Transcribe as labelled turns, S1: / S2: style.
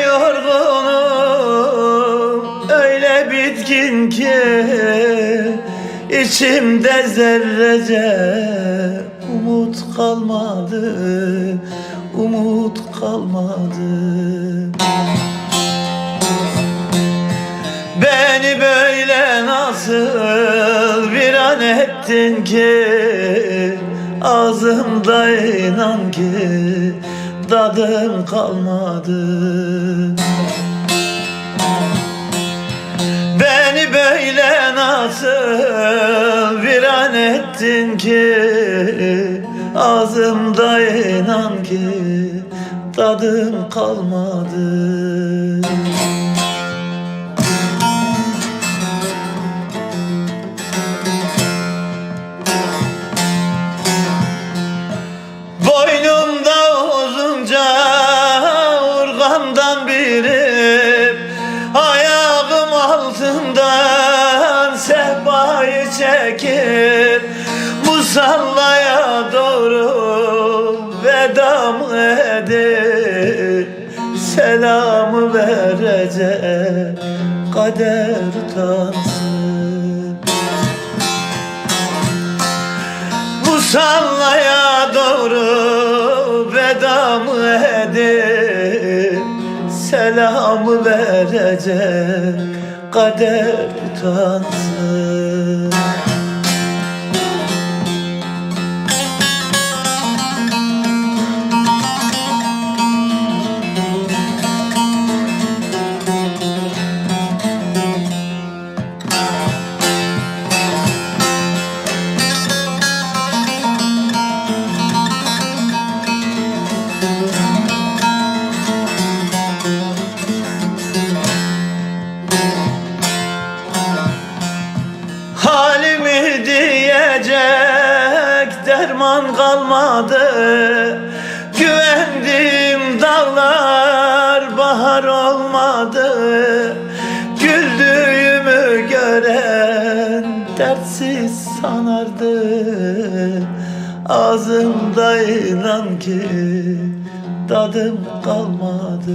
S1: yorgunum. Öyle bitkin ki içimde zerrece umut kalmadı Umut kalmadı. Beni böyle nasıl bir an ettin ki Ağzımda inan ki tadım kalmadı. Beni böyle nasıl bir an ettin ki? Ağzımda inan ki tadım kalmadı Musallaya doğru vedam edip Selamı verecek kader utansın. Musallaya doğru vedamı edip Selamı verecek kader utansın Diyecek derman kalmadı. Güvendiğim dağlar bahar olmadı. Güldüğümü gören dertsiz sanardı. Ağzımda inan ki tadım kalmadı